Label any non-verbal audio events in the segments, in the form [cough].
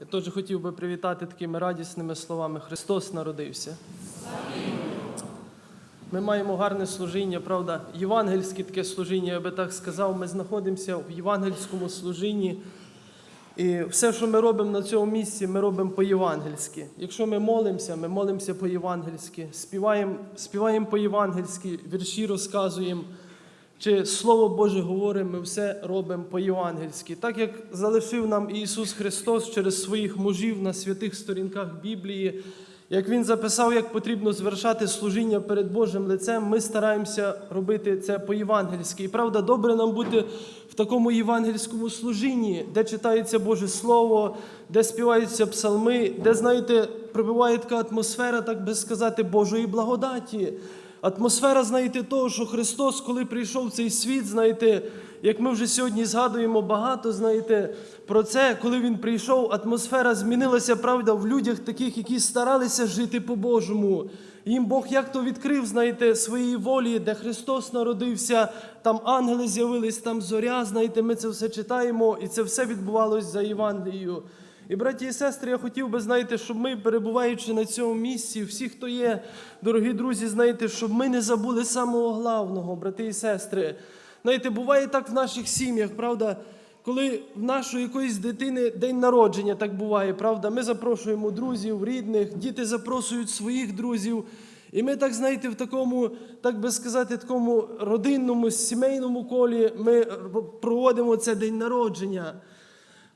Я теж хотів би привітати такими радісними словами. Христос народився. Ми маємо гарне служіння, правда, євангельське таке служіння, я би так сказав. Ми знаходимося в євангельському служінні. І все, що ми робимо на цьому місці, ми робимо по-євангельськи. Якщо ми молимося, ми молимося по-євангельськи, співаємо, співаємо по-євангельськи, вірші розказуємо, чи Слово Боже говоримо, ми все робимо по-євангельськи. Так як залишив нам Ісус Христос через своїх мужів на святих сторінках Біблії, як Він записав, як потрібно звершати служіння перед Божим лицем, ми стараємося робити це по-євангельськи. І правда, добре нам бути в такому євангельському служінні, де читається Боже Слово, де співаються псалми, де, знаєте, пробиває така атмосфера, так би сказати, Божої благодаті. Атмосфера, знаєте, того, що Христос, коли прийшов в цей світ, знаєте, як ми вже сьогодні згадуємо багато, знаєте, про це, коли він прийшов, атмосфера змінилася, правда, в людях таких, які старалися жити по-божому. Їм Бог як то відкрив, знаєте, своєї волі, де Христос народився, там ангели з'явились, там зоря, знаєте, ми це все читаємо, і це все відбувалось за Євангелією. І, браті і сестри, я хотів би, знаєте, щоб ми, перебуваючи на цьому місці, всі, хто є, дорогі друзі, знаєте, щоб ми не забули самого главного, брати і сестри. Знаєте, буває так в наших сім'ях, правда, коли в нашої якоїсь дитини день народження, так буває, правда, ми запрошуємо друзів, рідних, діти запрошують своїх друзів. І ми так, знаєте, в такому, так би сказати, такому родинному, сімейному колі ми проводимо це день народження.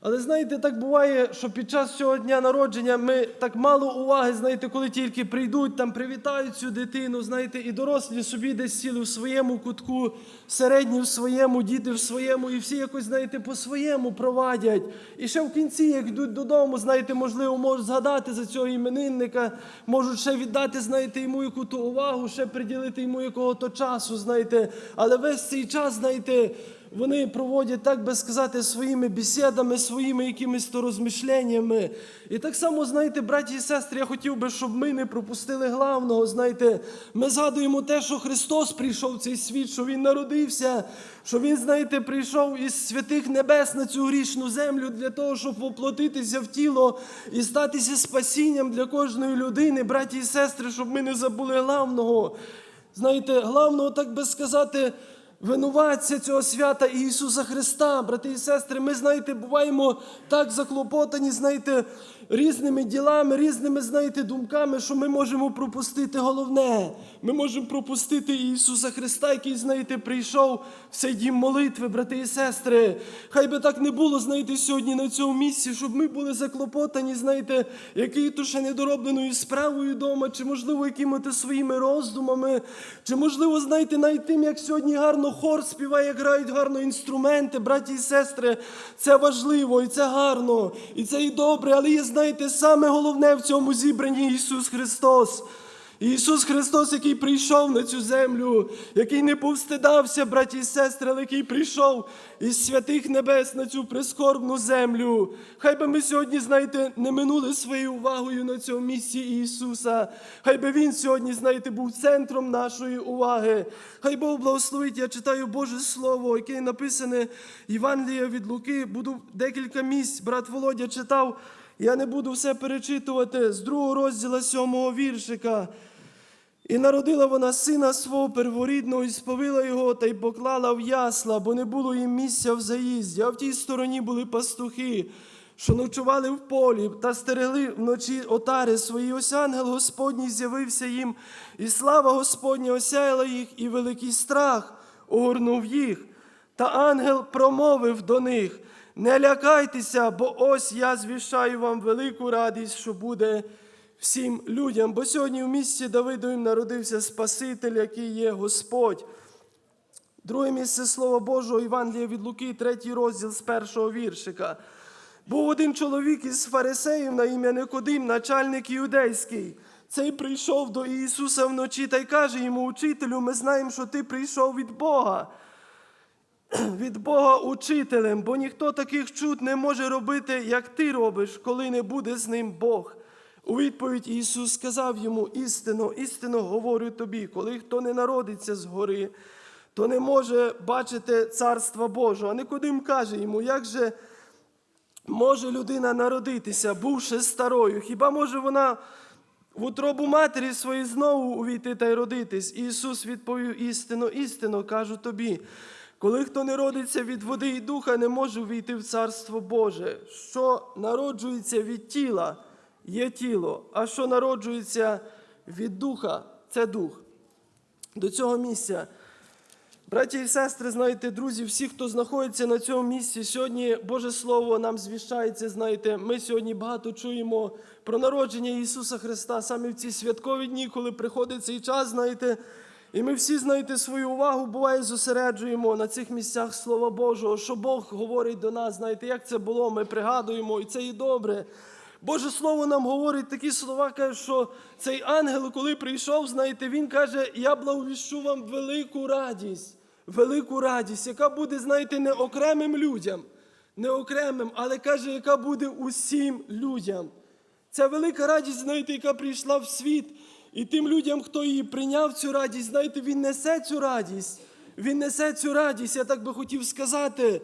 Але знаєте, так буває, що під час цього дня народження ми так мало уваги, знаєте, коли тільки прийдуть, там привітають цю дитину, знаєте, і дорослі собі десь сіли в своєму кутку, середні в своєму, діти в своєму, і всі якось, знаєте, по-своєму провадять. І ще в кінці, як йдуть додому, знаєте, можливо, можуть згадати за цього іменинника, можуть ще віддати, знаєте, йому яку-то увагу, ще приділити йому якого-то часу, знаєте. Але весь цей час, знаєте, вони проводять, так би сказати, своїми бесідами, своїми якимись то розмишленнями. І так само, знаєте, браті і сестри, я хотів би, щоб ми не пропустили главного. Знаєте, ми згадуємо те, що Христос прийшов в цей світ, що Він народився, що Він, знаєте, прийшов із святих небес на цю грішну землю для того, щоб воплотитися в тіло і статися спасінням для кожної людини, браті і сестри, щоб ми не забули главного. Знаєте, главного, так би сказати, винуватця цього свята Ісуса Христа, брати і сестри, ми, знаєте, буваємо так заклопотані, знаєте, різними ділами, різними, знаєте, думками, що ми можемо пропустити головне. Ми можемо пропустити Ісуса Христа, який, знаєте, прийшов в цей дім молитви, брати і сестри. Хай би так не було, знаєте, сьогодні на цьому місці, щоб ми були заклопотані, знаєте, якою то ще недоробленою справою вдома, чи, можливо, якими-то своїми роздумами, чи, можливо, знаєте, навіть тим, як сьогодні гарно хор співає, грають гарно інструменти, браті і сестри, це важливо і це гарно, і це і добре, але є, знаєте, саме головне в цьому зібранні Ісус Христос. Ісус Христос, який прийшов на цю землю, який не повстидався, браті і сестри, але який прийшов із святих небес на цю прискорбну землю. Хай би ми сьогодні, знаєте, не минули своєю увагою на цьому місці Ісуса. Хай би Він сьогодні, знаєте, був центром нашої уваги. Хай Бог благословить, я читаю Боже Слово, яке написане Євангелія від Луки. Буду декілька місць, брат Володя читав. Я не буду все перечитувати з другого розділу сьомого віршика. І народила вона сина свого перворідного, і сповила його та й поклала в ясла, бо не було їм місця в заїзді, а в тій стороні були пастухи, що ночували в полі та стерегли вночі отари свої. Ось ангел Господній з'явився їм, і слава Господня осяяла їх, і великий страх огорнув їх. Та ангел промовив до них: не лякайтеся, бо ось я звіщаю вам велику радість, що буде всім людям. Бо сьогодні в місті Давидовім народився Спаситель, який є Господь. Друге місце Слова Божого, Євангелія від Луки, третій розділ з першого віршика. Був один чоловік із фарисеїв на ім'я Никодим, начальник іудейський. Цей прийшов до Ісуса вночі та й каже йому, учителю, ми знаємо, що ти прийшов від Бога. [clears throat] Від Бога учителем, бо ніхто таких чуд не може робити, як ти робиш, коли не буде з ним Бог. У відповідь Ісус сказав йому істину, істину говорю тобі, коли хто не народиться згори, то не може бачити Царства Божого. А Никодим каже йому, як же може людина народитися, бувши старою? Хіба може вона в утробу матері своєї знову увійти та й родитись? Ісус відповів істину, істину, кажу тобі. Коли хто не родиться від води і духа, не може увійти в Царство Боже. Що народжується від тіла, є тіло, а що народжується від духа, це дух. До цього місця. Браті і сестри, знаєте, друзі, всі, хто знаходиться на цьому місці, сьогодні Боже Слово нам звіщається. Знаєте, ми сьогодні багато чуємо про народження Ісуса Христа саме в ці святкові дні, коли приходить цей час, знаєте. І ми всі, знаєте, свою увагу буває зосереджуємо на цих місцях Слова Божого, що Бог говорить до нас, знаєте, як це було, ми пригадуємо, і це і добре. Боже Слово нам говорить такі слова, каже, що цей ангел, коли прийшов, знаєте, він каже: Я благовіщу вам велику радість, велику радість, яка буде, знаєте, не окремим людям, не окремим, але каже, яка буде усім людям. Це велика радість, знаєте, яка прийшла в світ. І тим людям, хто її прийняв цю радість, знаєте, він несе цю радість. Він несе цю радість, я так би хотів сказати.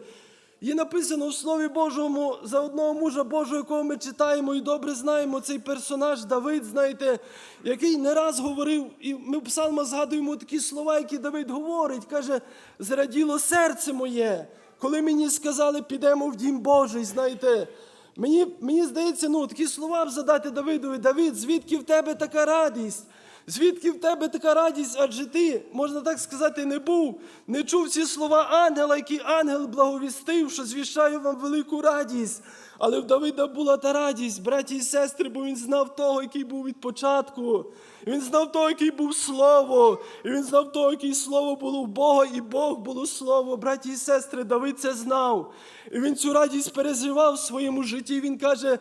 Є написано в Слові Божому за одного мужа Божого, якого ми читаємо і добре знаємо цей персонаж Давид, знаєте, який не раз говорив, і ми в псалмах згадуємо такі слова, які Давид говорить. Каже: зраділо серце моє, коли мені сказали, підемо в дім Божий, знаєте. Мені, мені здається, ну такі слова б задати Давидові, Давид, звідки в тебе така радість? Звідки в тебе така радість? Адже ти, можна так сказати, не був, не чув ці слова ангела, які ангел благовістив, що звіщаю вам велику радість. Але в Давида була та радість, браті і сестри, бо він знав того, який був від початку. Він знав того, який був слово. І він знав того, який слово було в Бога, і Бог було слово. Браті і сестри, Давид це знав. І він цю радість переживав в своєму житті. Він каже: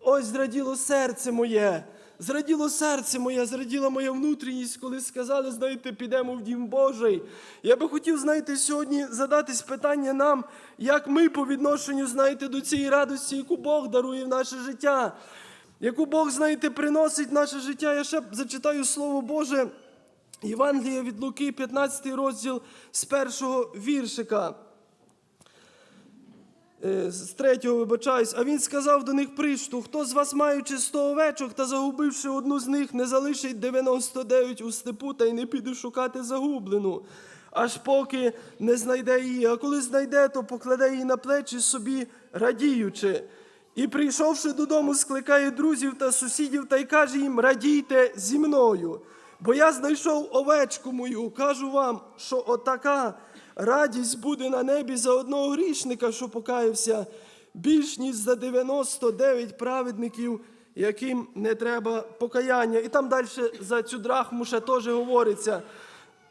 ось зраділо серце моє. Зраділо серце моє, зраділа моя внутрішність, коли сказали, знаєте, підемо в дім Божий. Я би хотів, знаєте, сьогодні задатись питання нам, як ми по відношенню, знаєте, до цієї радості, яку Бог дарує в наше життя, яку Бог, знаєте, приносить в наше життя. Я ще зачитаю Слово Боже, Євангелія від Луки, 15 розділ з першого віршика. Е, з третього вибачаюсь, а він сказав до них притчу, хто з вас, маючи сто овечок та загубивши одну з них, не залишить 99 у степу та й не піде шукати загублену, аж поки не знайде її. А коли знайде, то покладе її на плечі собі, радіючи. І прийшовши додому, скликає друзів та сусідів та й каже їм: радійте зі мною. Бо я знайшов овечку мою, кажу вам, що отака радість буде на небі за одного грішника, що покаявся, більш ніж за 99 праведників, яким не треба покаяння. І там далі за цю драхму ще теж говориться.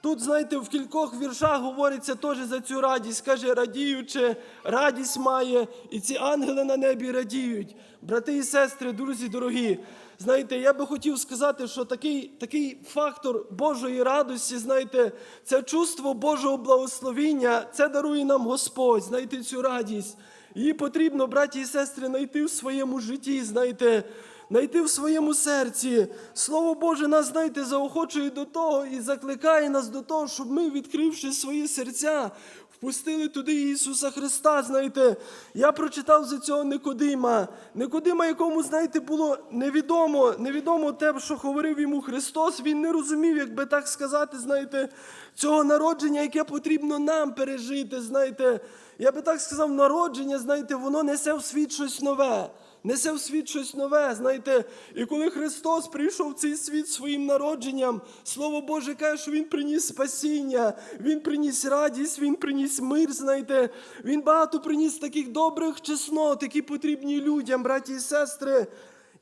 Тут, знаєте, в кількох віршах говориться теж за цю радість. Каже, радіючи, радість має, і ці ангели на небі радіють. Брати і сестри, друзі дорогі, знаєте, я би хотів сказати, що такий, такий фактор Божої радості, знаєте, це чувство Божого благословіння, це дарує нам Господь, знаєте, цю радість. Її потрібно, браті і сестри, знайти в своєму житті, знаєте. Знайти в своєму серці. Слово Боже нас, знаєте, заохочує до того і закликає нас до того, щоб ми, відкривши свої серця, впустили туди Ісуса Христа. Знаєте, я прочитав за цього Никодима. Никодима, якому, знаєте, було невідомо, невідомо те, що говорив йому Христос. Він не розумів, як би так сказати, знаєте, цього народження, яке потрібно нам пережити. Знаєте, я би так сказав, народження, знаєте, воно несе в світ щось нове несе в світ щось нове, знаєте. І коли Христос прийшов в цей світ своїм народженням, Слово Боже каже, що Він приніс спасіння, Він приніс радість, Він приніс мир, знаєте, Він багато приніс таких добрих чеснот, які потрібні людям, браті і сестри.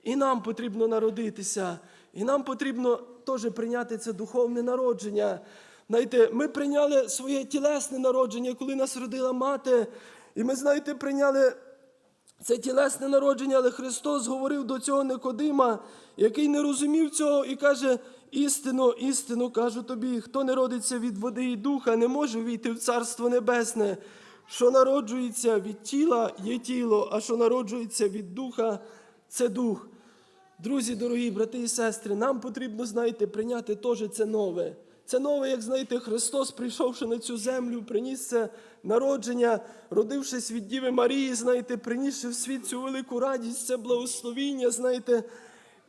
І нам потрібно народитися, і нам потрібно теж прийняти це духовне народження. Знаєте, ми прийняли своє тілесне народження, коли нас родила мати, і ми, знаєте, прийняли це тілесне народження, але Христос говорив до цього Никодима, який не розумів цього і каже: істину, істину кажу тобі, хто не родиться від води і духа, не може війти в Царство Небесне. Що народжується від тіла, є тіло, а що народжується від духа, це дух. Друзі, дорогі брати і сестри, нам потрібно, знаєте, прийняти теж це нове. Це нове, як знаєте, Христос, прийшовши на цю землю, приніс це народження, родившись від Діви Марії, знаєте, принісши в світ цю велику радість, це благословіння, знаєте.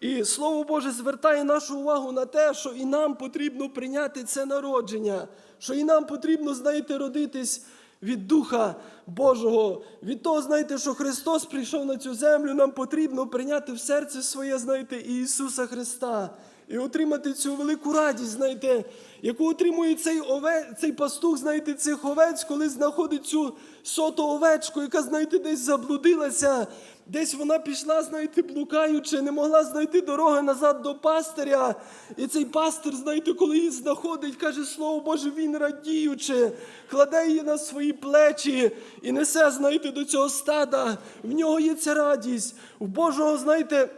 І Слово Боже звертає нашу увагу на те, що і нам потрібно прийняти це народження, що і нам потрібно, знаєте, родитись від Духа Божого, від того, знаєте, що Христос прийшов на цю землю, нам потрібно прийняти в серце своє, знаєте, Ісуса Христа. І отримати цю велику радість, знаєте, яку отримує цей ове, цей пастух, знаєте, цих овець, коли знаходить цю соту овечку, яка, знаєте, десь заблудилася, десь вона пішла, знаєте, блукаючи, не могла знайти дороги назад до пастиря. І цей пастир, знаєте, коли її знаходить, каже слово Боже, він радіючи, кладе її на свої плечі і несе, знаєте, до цього стада. В нього є ця радість. В Божого, знаєте.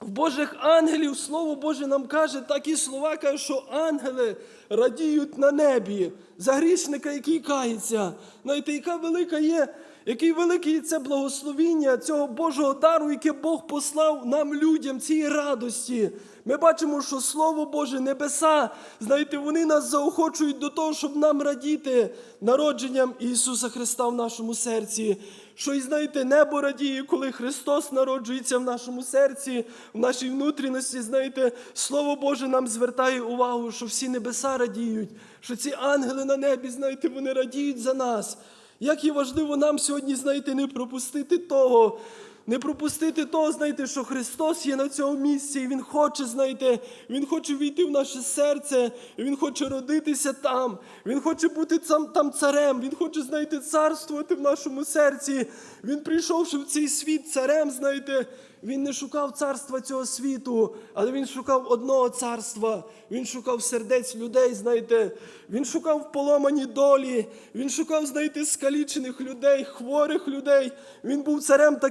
В Божих ангелів Слово Боже нам каже такі слова, каже, що ангели радіють на небі за грішника, який кається. Знаєте, яка велика є, який великий це благословіння цього Божого дару, яке Бог послав нам, людям, цієї радості. Ми бачимо, що Слово Боже, небеса, знаєте, вони нас заохочують до того, щоб нам радіти народженням Ісуса Христа в нашому серці. Що і знаєте, небо радіє, коли Христос народжується в нашому серці, в нашій внутрішності. Знаєте, Слово Боже нам звертає увагу, що всі небеса радіють, що ці ангели на небі, знаєте, вони радіють за нас. Як і важливо нам сьогодні, знаєте, не пропустити того. Не пропустити того, знаєте, що Христос є на цьому місці, і Він хоче, знаєте, Він хоче війти в наше серце, Він хоче родитися там. Він хоче бути там, там царем, Він хоче, знаєте, царствувати в нашому серці. Він прийшовши в цей світ царем, знаєте, він не шукав царства цього світу, але він шукав одного царства. Він шукав сердець людей, знаєте, він шукав поломані долі, він шукав, знаєте, скалічених людей, хворих людей. Він був царем таким.